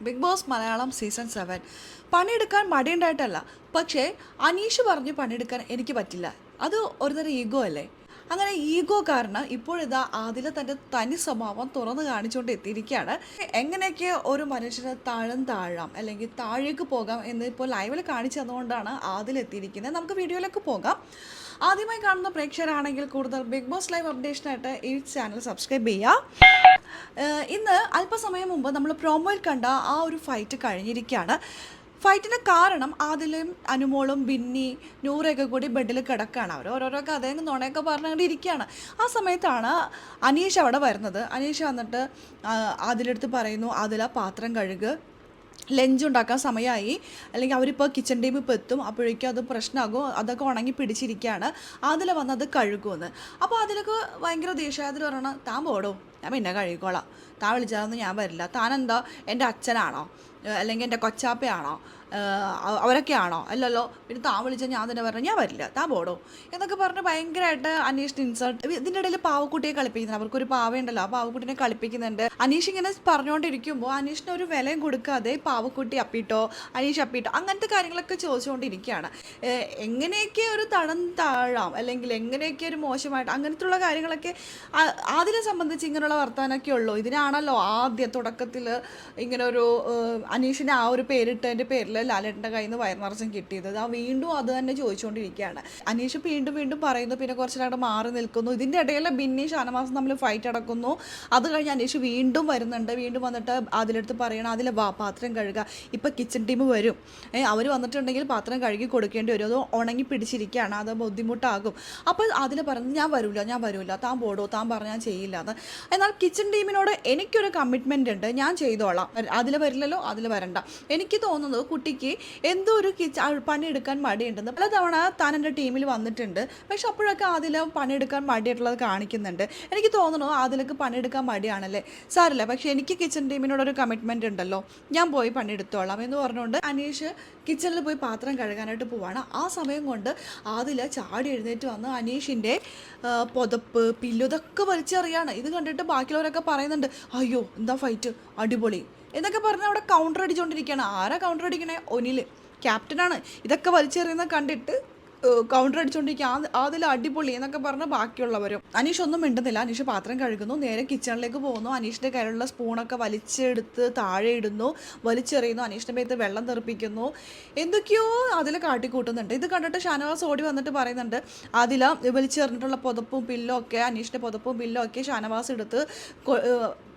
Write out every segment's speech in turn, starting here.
Big boss Malayalam season seven പണിയെടുക്കാൻ മടിയുണ്ടായിട്ടല്ല. പക്ഷേ അനീഷ് പറഞ്ഞ് പണിയെടുക്കാൻ എനിക്ക് പറ്റില്ല. അത് ഒരുതരം ഈഗോ അല്ലേ? അങ്ങനെ ഈഗോ കാരണം ഇപ്പോഴിതാ ആദില തന്റെ തനി സ്വഭാവം തുറന്നു കാണിച്ചുകൊണ്ട് എത്തിയിരിക്കുകയാണ് എങ്ങനെയൊക്കെ ഒരു മനുഷ്യനെ താഴം താഴാം അല്ലെങ്കിൽ താഴേക്ക് പോകാം എന്ന് ഇപ്പോൾ ലൈവിൽ കാണിച്ചു തന്നുകൊണ്ടാണ് ആദിൽ എത്തിയിരിക്കുന്നത് നമുക്ക് വീഡിയോയിലേക്ക് പോകാം. ആദ്യമായി കാണുന്ന പ്രേക്ഷകരാണെങ്കിൽ കൂടുതൽ ബിഗ് ബോസ് ലൈവ് അപ്ഡേഷനായിട്ട് ഈ ചാനൽ സബ്സ്ക്രൈബ് ചെയ്യുക. ഇന്ന് അല്പസമയം മുമ്പ് നമ്മൾ പ്രോമോയിൽ കണ്ട ആ ഒരു ഫൈറ്റ് കഴിഞ്ഞിരിക്കുകയാണ്. ഫൈറ്റിന് കാരണം ആദിലും അനുമോളും ബിന്നി നൂറൊക്കെ കൂടി ബെഡിൽ കിടക്കുകയാണ് അവർ ഓരോരോ കഥയും നുണയൊക്കെ പറഞ്ഞുകൊണ്ട് ഇരിക്കുകയാണ് ആ സമയത്താണ് അനീഷ് അവിടെ വരുന്നത്. അനീഷ് വന്നിട്ട് ആദിലെടുത്ത് പറയുന്നു ആദില പാത്രം കഴുകുക ലഞ്ച് ഉണ്ടാക്കാൻ സമയമായി അല്ലെങ്കിൽ അവരിപ്പോൾ കിച്ചൺ ടീമിൽ ഇപ്പോൾ എത്തും. അപ്പോഴേക്കും അത് പ്രശ്നമാകും അതൊക്കെ ഉണങ്ങി പിടിച്ചിരിക്കുകയാണ് അതിൽ വന്നത് കഴുകുമെന്ന്. അപ്പോൾ അതിലൊക്കെ ഭയങ്കര ദേഷ്യാതിൽ പറയണം താൻ പോടോ. ഞാൻ പിന്നെ കഴുകിക്കോളാം. താൻ വിളിച്ചാലൊന്നും ഞാൻ വരില്ല. താനെന്താ? എന്റെ അച്ഛനാണോ? അല്ലെങ്കിൽ എന്റെ കൊച്ചാപ്പയാണോ? അവരൊക്കെയാണോ? അല്ലല്ലോ. പിന്നെ താൻ വിളിച്ചാൽ ഞാൻ തന്നെ പറഞ്ഞു ഞാൻ വരില്ല. താൻ പോടോ. എന്നൊക്കെ പറഞ്ഞ് ഭയങ്കരമായിട്ട് അനീഷിന് ഇൻസൾട്ട് ഇതിന്റെ ഇടയിൽ പാവക്കുട്ടിയെ കളിപ്പിക്കുന്നുണ്ട്. അവർക്കൊരു പാവയുണ്ടല്ലോ. ആ പാവക്കുട്ടിനെ കളിപ്പിക്കുന്നുണ്ട്. അനീഷ് ഇങ്ങനെ പറഞ്ഞുകൊണ്ടിരിക്കുമ്പോൾ അനീഷിന് ഒരു വിലയും കൊടുക്കാതെ പാവക്കുട്ടി അപ്പിട്ടോ അനീഷ് അപ്പിട്ടോ അങ്ങനത്തെ കാര്യങ്ങളൊക്കെ ചോദിച്ചുകൊണ്ടിരിക്കുകയാണ്. എങ്ങനെയൊക്കെ ഒരു തടം താഴാം? അല്ലെങ്കിൽ എങ്ങനെയൊക്കെ ഒരു മോശമായിട്ട് അങ്ങനത്തുള്ള കാര്യങ്ങളൊക്കെ അതിനെ സംബന്ധിച്ച് ഇങ്ങനെയുള്ള വർത്തമാനമൊക്കെ ഉള്ളൂ. ഇതിനാണല്ലോ ആദ്യ തുടക്കത്തിൽ ഇങ്ങനെ ഒരു അനീഷിനെ ആ ഒരു പേരിട്ടതിന്റെ പേരിൽ ലാലേട്ടന്റെ കയ്യിൽ നിന്ന് വയർ നിറച്ചും കിട്ടിയത്. ആ വീണ്ടും അത് തന്നെ ചോദിച്ചുകൊണ്ടിരിക്കുകയാണ് അനീഷ് വീണ്ടും വീണ്ടും പറയുന്നു പിന്നെ കുറച്ച് നേരം മാറി നിൽക്കുന്നു. ഇതിന്റെ ഇടയിൽ ബിന്നി ഷാനവാസം തമ്മിൽ ഫൈറ്റ് അടക്കുന്നു അത് കഴിഞ്ഞ് അനീഷ് വീണ്ടും വരുന്നുണ്ട്. വീണ്ടും വന്നിട്ട് അതിലെടുത്ത് പറയണം അതിൽ വാ പാത്രം കഴുകുക ഇപ്പം കിച്ചൺ ടീം വരും. അവർ വന്നിട്ടുണ്ടെങ്കിൽ പാത്രം കഴുകി കൊടുക്കേണ്ടി വരും. അത് ഉണങ്ങി പിടിച്ചിരിക്കുകയാണ്. അത് ബുദ്ധിമുട്ടാകും. അപ്പോൾ അതിൽ പറഞ്ഞ് ഞാൻ വരില്ല ഞാൻ വരില്ല താൻ പോടോ താൻ പറഞ്ഞാൽ ചെയ്യില്ല. എന്ന് എന്നാൽ കിച്ചൺ ടീമിനോട് എനിക്കൊരു കമ്മിറ്റ്മെന്റ് ഉണ്ട്. ഞാൻ ചെയ്തോളാം. അതിൽ വരില്ലല്ലോ അതിൽ വരണ്ട. എനിക്ക് തോന്നുന്നത് കുട്ടിക്ക് എന്തോ ഒരു പണിയെടുക്കാൻ മടിയുണ്ടെന്ന്. പലതവണ താൻ എന്റെ ടീമിൽ വന്നിട്ടുണ്ട്. പക്ഷെ അപ്പോഴൊക്കെ അതിൽ പണിയെടുക്കാൻ മടിയായിട്ടുള്ളത് കാണിക്കുന്നുണ്ട്. എനിക്ക് തോന്നുന്നു അതിലേക്ക് പണിയെടുക്കാൻ മടിയാണല്ലേ? സാറില്ല പക്ഷേ എനിക്ക് കിച്ചൺ ടീമിനോടൊരു കമ്മിറ്റ്മെന്റ് ഉണ്ടല്ലോ. ഞാൻ പോയി പണിയെടുത്തോളാം എന്ന് പറഞ്ഞുകൊണ്ട് അനീഷ് കിച്ചണിൽ പോയി പാത്രം കഴുകാനായിട്ട് പോവാണ്. ആ സമയം കൊണ്ട് അതിൽ ചാടി എഴുന്നേറ്റ് വന്ന് അനീഷിന്റെ പുതപ്പ് പില്ലു ഇതൊക്കെ വലിച്ചെറിയാണ്. ഇത് കണ്ടിട്ട് ബാക്കിയുള്ളവരൊക്കെ പറയുന്നുണ്ട് അയ്യോ എന്താ ഫൈറ്റ് അടിപൊളി. എന്നൊക്കെ പറഞ്ഞ് അവിടെ കൗണ്ടർ അടിച്ചുകൊണ്ടിരിക്കുകയാണ് ആരാ കൗണ്ടർ അടിക്കണേ? ഒനിൽ ക്യാപ്റ്റനാണ് ഇതൊക്കെ വലിച്ചെറിയുന്ന കണ്ടിട്ട് കൗണ്ടർ അടിച്ചുകൊണ്ടിരിക്കുക അതിൽ അടിപൊളി എന്നൊക്കെ പറഞ്ഞ് ബാക്കിയുള്ളവരും. അനീഷ് ഒന്നും മിണ്ടുന്നില്ല. അനീഷ് പാത്രം കഴുകുന്നു. നേരെ കിച്ചണിലേക്ക് പോകുന്നു. അനീഷിന്റെ കയ്യിലുള്ള സ്പൂണൊക്കെ വലിച്ചെടുത്ത് താഴെ ഇടുന്നു. വലിച്ചെറിയുന്നു. അനീഷിന്റെ മേത്ത് വെള്ളം തെറിപ്പിക്കുന്നു. എന്തൊക്കെയോ അതിൽ കാട്ടിക്കൂട്ടുന്നുണ്ട്. ഇത് കണ്ടിട്ട് ഷാനവാസ് ഓടി വന്നിട്ട് പറയുന്നുണ്ട് അതിൽ വലിച്ചെറിഞ്ഞിട്ടുള്ള പുതപ്പും പില്ലൊക്കെ അനീഷിന്റെ പുതപ്പും പില്ലൊക്കെ ഷാനവാസ് എടുത്ത്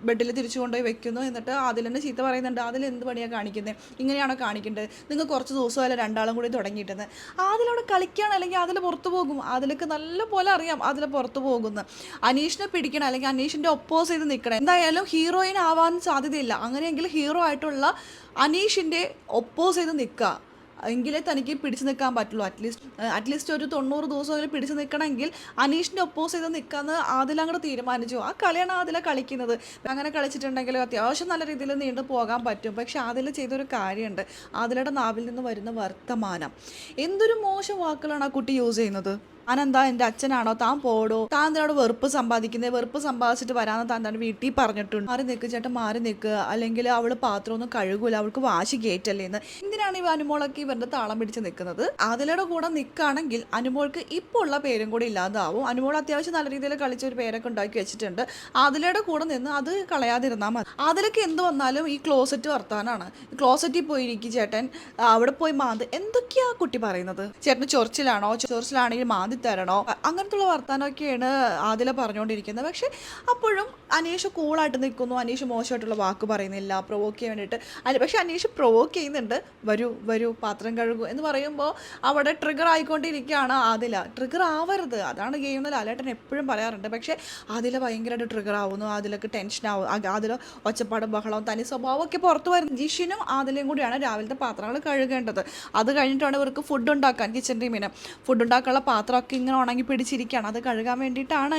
ബെഡിൽ തിരിച്ചു കൊണ്ടുപോയി വെക്കുന്നു എന്നിട്ട് അതിൽ തന്നെ ചീത്ത പറയുന്നുണ്ട് അതിൽ എന്ത് പണിയാണ് കാണിക്കുന്നത് ഇങ്ങനെയാണോ കാണിക്കേണ്ടത്? നിങ്ങൾ കുറച്ച് ദിവസമല്ല രണ്ടാളും കൂടി തുടങ്ങിയിട്ടെന്ന്. അതിലവിടെ കളിക്കുകയാണ് അല്ലെങ്കിൽ അതിൽ പുറത്തു പോകും? അതിലേക്ക് നല്ല പോലെ അറിയാം അതിൽ പുറത്തു പോകുന്നു. അനീഷിനെ പിടിക്കണം അല്ലെങ്കിൽ അനീഷിന്റെ ഒപ്പോസ് ചെയ്ത് നിൽക്കണം എന്തായാലും ഹീറോയിൻ ആവാൻ സാധ്യതയില്ല. അങ്ങനെയെങ്കിൽ ഹീറോ ആയിട്ടുള്ള അനീഷിന്റെ ഒപ്പോസ് ചെയ്ത് നിൽക്കുക. എങ്കിലേ തനിക്ക് പിടിച്ചു നിൽക്കാൻ പറ്റുള്ളൂ. അറ്റ്ലീസ്റ്റ് അറ്റ്ലീസ്റ്റ് ഒരു തൊണ്ണൂറ് ദിവസമെങ്കിലും പിടിച്ചു നിൽക്കണമെങ്കിൽ അനീഷിന്റെ ഒപ്പോസ് ചെയ്ത് നിൽക്കാമെന്ന് ആദിലങ്ങോട്ട് തീരുമാനിച്ചു. ആ കളിയാണ് ആദില കളിക്കുന്നത്. അങ്ങനെ കളിച്ചിട്ടുണ്ടെങ്കിൽ അത്യാവശ്യം നല്ല രീതിയിൽ നീണ്ടു പോകാൻ പറ്റും. പക്ഷെ ആദില ചെയ്തൊരു കാര്യമുണ്ട്. ആദിലയുടെ നാവിൽ നിന്ന് വരുന്ന വർത്തമാനം. എന്തൊരു മോശം വാക്കുകളാണ് ആ കുട്ടി യൂസ് ചെയ്യുന്നത്? താനെന്താ എന്റെ അച്ഛനാണോ താൻ പോടോ. താൻ എന്തിനോട് വെറുപ്പ് സമ്പാദിക്കുന്നത് വെറുപ്പ് സമ്പാദിച്ചിട്ട് വരാമെന്ന് താൻ തന്നെ വീട്ടിൽ പറഞ്ഞിട്ടുണ്ട്. മാറി നിൽക്ക് ചേട്ടൻ മാറി നിൽക്ക്. അല്ലെങ്കിൽ അവൾ പാത്രമൊന്നും കഴുകൂല അവൾക്ക് വാശി കയറ്റല്ലേ എന്ന്. എന്തിനാണ് ഈ അനുമോളൊക്കെ ഇവരുടെ താളം പിടിച്ച് നിൽക്കുന്നത്? അതിലയുടെ കൂടെ നിൽക്കുകയാണെങ്കിൽ അനുമോൾക്ക് ഇപ്പോൾ ഉള്ള പേരും കൂടി ഇല്ലാതാവും. അനുമോൾ അത്യാവശ്യം നല്ല രീതിയിൽ കളിച്ച ഒരു പേരൊക്കെ ഉണ്ടാക്കി വെച്ചിട്ടുണ്ട്. അതിലയുടെ കൂടെ നിന്ന് അത് കളയാതിരുന്നാൽ മതി. അതിലൊക്കെ എന്ത് വന്നാലും ഈ ക്ലോസറ്റ് വർത്താനാണ്. ക്ലോസറ്റിൽ പോയിരിക്കും ചേട്ടൻ. അവിടെ പോയി മാന്ത്. എന്തൊക്കെയാ കുട്ടി പറയുന്നത്? ചേട്ടന് ചൊറിച്ചിലാണോ? ചൊറിച്ചിലാണെങ്കിൽ മാന്തി തരണോ? അങ്ങനത്തുള്ള വർത്താനമൊക്കെയാണ് ആദില പറഞ്ഞുകൊണ്ടിരിക്കുന്നത് പക്ഷെ അപ്പോഴും അനീഷ് കൂളായിട്ട് നിൽക്കുന്നു. അനീഷ് മോശമായിട്ടുള്ള വാക്ക് പറയുന്നില്ല. പ്രൊവോക്ക് ചെയ്യാൻ വേണ്ടിയിട്ട്. അല്ല പക്ഷെ അനീഷ് പ്രൊവോക്ക് ചെയ്യുന്നുണ്ട്. വരൂ വരൂ പാത്രം കഴുകൂ എന്ന് പറയുമ്പോൾ അവിടെ ട്രിഗർ ആയിക്കൊണ്ടിരിക്കുകയാണ് ആദില. ട്രിഗർ ആവരുത്. അതാണ് ഗെയിം എന്ന് ലാലേട്ടൻ എപ്പോഴും പറയാറുണ്ട്. പക്ഷേ ആദില ഭയങ്കരമായിട്ട് ട്രിഗർ ആവുന്നു. ആദിലക്ക് ടെൻഷൻ ആവും. ആദില ഒച്ചപ്പാടും ബഹളവും തനി സ്വഭാവം ഒക്കെ പുറത്തു വരുന്നു. ജിഷിനും ആദിലയും കൂടിയാണ് രാവിലത്തെ പാത്രങ്ങൾ കഴുകേണ്ടത്. അത് കഴിഞ്ഞിട്ടാണ് ഇവർക്ക് ഫുഡ് ഉണ്ടാക്കാൻ കിച്ചൻ ടീമിന് ഫുഡ് ഉണ്ടാക്കാനുള്ള പാത്രമൊക്കെ ഇങ്ങനെ ഉണങ്ങി പിടിച്ചിരിക്കുകയാണ്. അത് കഴുകാൻ വേണ്ടിയിട്ടാണ്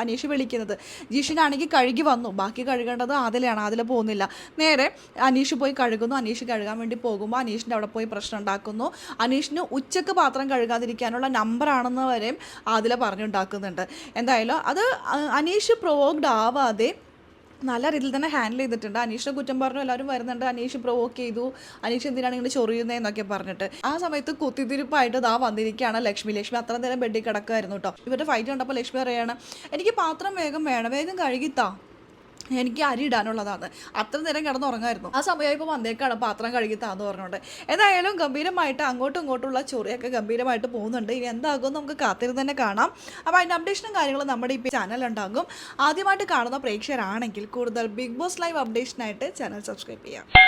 അനീഷ് വിളിക്കുന്നത്. ജീഷിനാണെങ്കിൽ കഴുകി വന്നു. ബാക്കി കഴുകേണ്ടത് ആദിലാണ് ആദിൽ പോകുന്നില്ല. നേരെ അനീഷ് പോയി കഴുകുന്നു. അനീഷ് കഴുകാൻ വേണ്ടി പോകുമ്പോൾ അനീഷിന്റെ അവിടെ പോയി പ്രശ്നം ഉണ്ടാക്കുന്നു. അനീഷിന് ഉച്ചയ്ക്ക് പാത്രം കഴുകാതിരിക്കാനുള്ള നമ്പറാണെന്ന് വരെയും ആദില പറഞ്ഞുണ്ടാക്കുന്നുണ്ട്. എന്തായാലും അത് അനീഷ് പ്രൊവോക്ഡ് ആവാതെ നല്ല രീതിയിൽ തന്നെ ഹാൻഡിൽ ചെയ്തിട്ടുണ്ട്. അനീഷിനെ കുറ്റം പറഞ്ഞു എല്ലാവരും വരുന്നുണ്ട്. അനീഷ് പ്രൊവോക്ക് ചെയ്തു. അനീഷ് എന്തിനാണ് ഇങ്ങനെ ചൊറിയുന്നതെന്നൊക്കെ പറഞ്ഞിട്ട്. ആ സമയത്ത് കുത്തിത്തിരിപ്പായിട്ട് ദാ വന്നിരിക്കുകയാണ് ലക്ഷ്മി. ലക്ഷ്മി അത്ര നേരം ബെഡിൽ കിടക്കുമായിരുന്നു കേട്ടോ. ഇവരുടെ ഫൈറ്റ് കണ്ടപ്പോൾ ലക്ഷ്മി പറയാണ് എനിക്ക് പാത്രം വേഗം വേണം. വേഗം കഴുകിത്താ. എനിക്ക് അരി ഇടാനുള്ളതാണ്. അത്ര നേരം കിടന്നുറങ്ങായിരുന്നു. ആ സമയമായപ്പോൾ വന്നേക്കാണ് പാത്രം കഴുകി താന്ന് പറഞ്ഞുകൊണ്ട് എന്തായാലും ഗംഭീരമായിട്ട് അങ്ങോട്ടും ഇങ്ങോട്ടുള്ള ചൊറിയൊക്കെ ഗംഭീരമായിട്ട് പോകുന്നുണ്ട്. ഇനി എന്താകും നമുക്ക് കാത്തിരുന്ന് തന്നെ കാണാം. അപ്പോൾ അതിന്റെ അപ്ഡേഷനും കാര്യങ്ങളും നമ്മുടെ ഈ ചാനൽ ഉണ്ടാകും. ആദ്യമായിട്ട് കാണുന്ന പ്രേക്ഷകരാണെങ്കിൽ കൂടുതൽ ബിഗ് ബോസ് ലൈവ് അപ്ഡേഷനായിട്ട് ചാനൽ സബ്സ്ക്രൈബ് ചെയ്യാം.